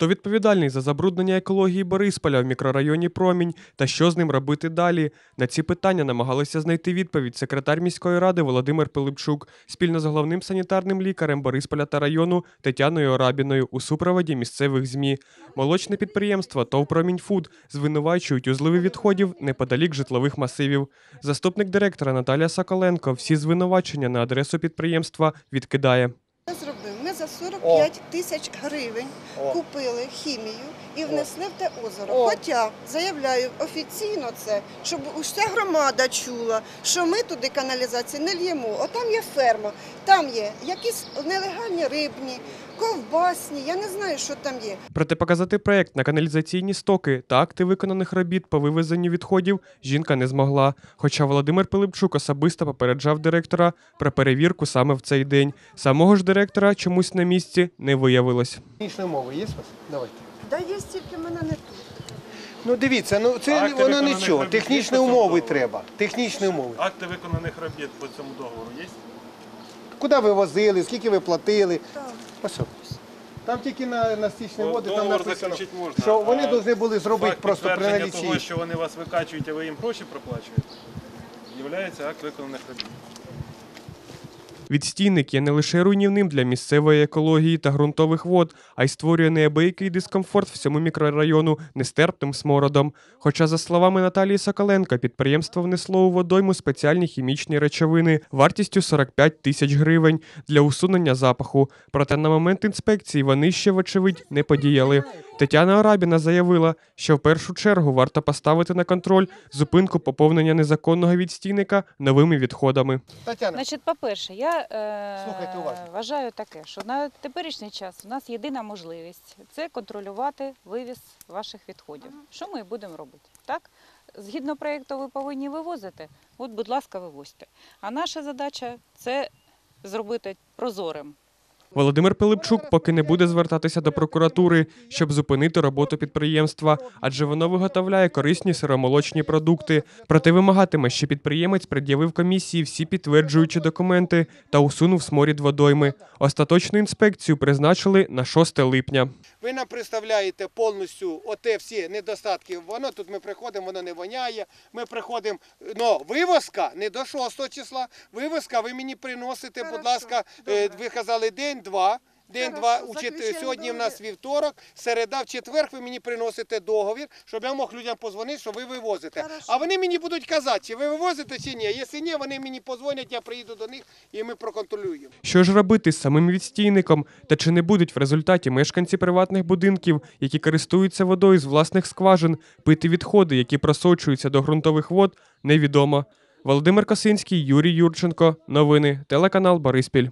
Хто відповідальний за забруднення екології Борисполя в мікрорайоні Промінь та що з ним робити далі? На ці питання намагалися знайти відповідь секретар міської ради Володимир Пилипчук спільно з головним санітарним лікарем Борисполя та району Тетяною Орабіною у супроводі місцевих ЗМІ. Молочне підприємство ТОВ «Проміньфуд» звинувачують у зливі відходів неподалік житлових масивів. Заступник директора Наталія Соколенко всі звинувачення на адресу підприємства відкидає. Ми зробили. Ми за 45 тисяч гривень купили хімію і внесли в те озеро. Хоча заявляю офіційно це, щоб уся громада чула, що ми туди каналізації не л'ємо. Отам є ферма, там є якісь нелегальні рибні, ковбасні. Я не знаю, що там є. Проте показати проект на каналізаційні стоки та акти виконаних робіт по вивезенню відходів жінка не змогла. Хоча Володимир Пилипчук особисто попереджав директора про перевірку саме в цей день. Самого ж директора чомусь на місці не виявилось. Технічної мови є у вас? Давайте. Да є тільки мене не тут. Ну дивіться, ну це Акти воно виконаних нічого. робіт є Технічні по цьому умови договору? треба. Технічні умови. Акти виконаних робіт по цьому договору є? Куди ви возили, скільки ви платили? Ось. Там тільки на, на стічні води там договор написано, заключити можна, що вони а повинні були зробити Факт просто при підтвердження налічі. того, що вони вас викачують, а ви їм гроші проплачуєте, є акт виконаних робіт. Відстійник є не лише руйнівним для місцевої екології та ґрунтових вод, а й створює неабиякий дискомфорт всьому мікрорайону нестерпним смородом. Хоча, за словами Наталії Соколенко, підприємство внесло у водойму спеціальні хімічні речовини вартістю 45 тисяч гривень для усунення запаху. Проте на момент інспекції вони ще, вочевидь, не подіяли. Тетяна Орабіна заявила, що в першу чергу варто поставити на контроль зупинку поповнення незаконного відстійника новими відходами. Тетяна, Значить, по-перше, я е, вважаю таке, що на теперішній час у нас єдина можливість це контролювати вивіз ваших відходів. Що ми будемо робити? Так? Згідно проєкту, ви повинні вивозити. От, будь ласка, вивозьте. А наша задача це зробити прозорим. Володимир Пилипчук поки не буде звертатися до прокуратури, щоб зупинити роботу підприємства, адже воно виготовляє корисні сиромолочні продукти. Проте вимагатиме, що підприємець пред'явив комісії всі підтверджуючі документи та усунув сморід водойми. Остаточну інспекцію призначили на 6 липня. ви нам представляєте повністю оте всі недостатки. Воно тут ми приходимо, воно не воняє. Ми приходимо, ну вивозка не до 6 числа. Вивозка ви мені приносите, будь ласка, е, ви казали день-два. День-два, Хорошо, у чет- заключимо сьогодні в нас вівторок, середа, в четвер ви мені приносите договір, щоб я мог людям позвонити, що ви вивозите. Хорошо. А вони мені будуть казати, чи ви вивозите, чи ні. Якщо ні, вони мені позвонять, я приїду до них і ми проконтролюємо. Що ж робити з самим відстійником? Та чи не будуть в результаті мешканці приватних будинків, які користуються водою з власних скважин, пити відходи, які просочуються до ґрунтових вод, невідомо. Володимир Косинський, Юрій Юрченко. Новини. Телеканал Бориспіль.